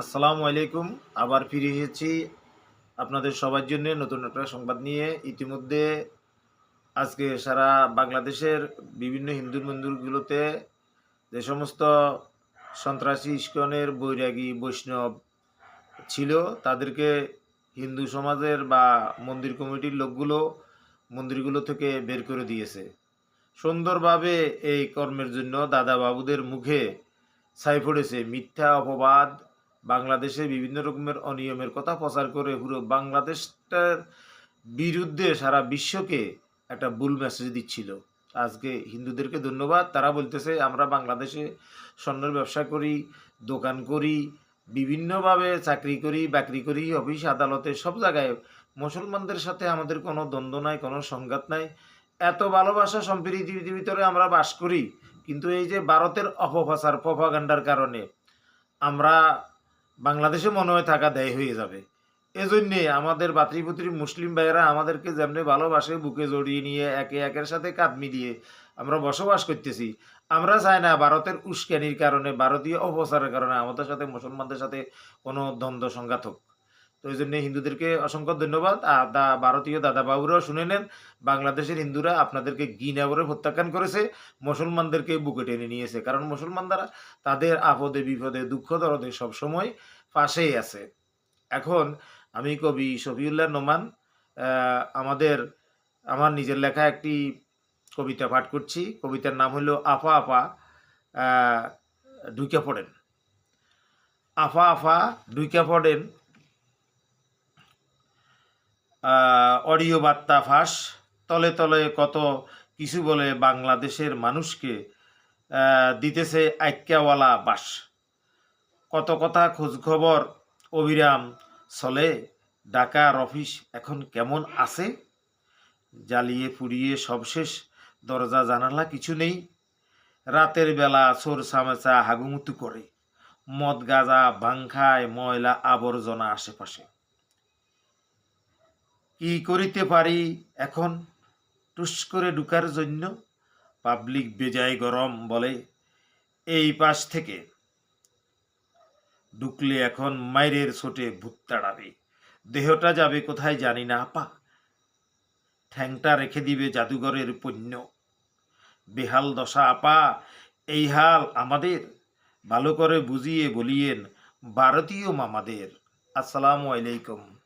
আসসালামু আলাইকুম। আবার ফিরে এসেছি আপনাদের সবার জন্য নতুন একটা সংবাদ নিয়ে। ইতিমধ্যে আজকে সারা বাংলাদেশের বিভিন্ন হিন্দু মন্দিরগুলোতে যে সমস্ত সন্ত্রাসী ইস্কনের বৈরাগী বৈষ্ণব ছিল, তাদেরকে হিন্দু সমাজের বা মন্দির কমিটির লোকগুলো মন্দিরগুলো থেকে বের করে দিয়েছে। সুন্দরভাবে এই কর্মের জন্য দাদা বাবুদের মুখে ছাই পড়েছে মিথ্যা অপবাদ বাংলাদেশে বিভিন্ন রকমের অনিয়মের কথা প্রচার করে পুরো বাংলাদেশটার বিরুদ্ধে সারা বিশ্বকে একটা ভুল মেসেজ দিচ্ছিল। আজকে হিন্দুদেরকে ধন্যবাদ। তারা বলতেছে, আমরা বাংলাদেশে স্বর্ণের ব্যবসা করি, দোকান করি, বিভিন্নভাবে চাকরি করি, বাকরি করি, অফিস, আদালতে, সব জায়গায়। মুসলমানদের সাথে আমাদের কোনো দ্বন্দ্ব নাই, কোনো সংঘাত নাই। এত ভালোবাসা সম্প্রীতির ভিতরে আমরা বাস করি। কিন্তু এই যে ভারতের অপপ্রচার প্রপাগান্ডার কারণে আমরা বাংলাদেশে মনে হয় থাকা দেয় হয়ে যাবে। এজন্যে আমাদের বাতৃপুত্রী মুসলিম ভাইয়েরা আমাদেরকে যেমনি ভালোবাসে, বুকে জড়িয়ে নিয়ে একে একের সাথে কাঁধ মিলিয়ে আমরা বসবাস করতেছি। আমরা চাই না ভারতের উস্কানির কারণে, ভারতীয় অপচারের কারণে আমাদের সাথে, মুসলমানদের সাথে কোনো দ্বন্দ্ব সংঘাত হোক। তো ওই জন্য হিন্দুদেরকে অসংখ্য ধন্যবাদ। আর দা ভারতীয় দাদা বাবুরাও শুনে নেন, বাংলাদেশের হিন্দুরা আপনাদেরকে গিনা করে প্রত্যাখ্যান করেছে, মুসলমানদেরকে বুকে টেনে নিয়েছে। কারণ মুসলমানরা তাদের আপদে বিপদে, দুঃখ দরদে সবসময় পাশেই আছে। এখন আমি কবি শফিউল্লাহ নোমান আমাদের, আমার নিজের লেখা একটি কবিতা পাঠ করছি। কবিতার নাম হলো আফা আফা ঢুকে পড়েন। আফা আফা ঢুকে পড়েন অডিও বার্তা ফাঁস, তলে তলে কত কিছু বলে বাংলাদেশের মানুষকে দিতেছে আইক্যাওয়ালা বাস কত কথা খোঁজখবর অবিরাম চলে, ঢাকার অফিস এখন কেমন আছে? জ্বালিয়ে পুড়িয়ে সবশেষ দরজা জানালা কিছু নেই। রাতের বেলা চোর সামেচা হাগুমুতু করে, মদ গাজা ভাংখায় ময়লা আবর্জনা আশেপাশে। কি করিতে পারি এখন টুস করে ঢুকার জন্য? পাবলিক বেজায় গরম বলে এই পাশ থেকে। ঢুকলে এখন মাইরের ছোটে ভূত তাড়াবে। দেহটা যাবে কোথায় জানি না, আপা। ঠ্যাংটা রেখে দিবে জাদুঘরের পণ্য। বেহাল দশা, আপা। এই হাল আমাদের। ভালো করে বুঝিয়ে বলিয়েন, ভারতীয় মামাদের। আসসালামু আলাইকুম।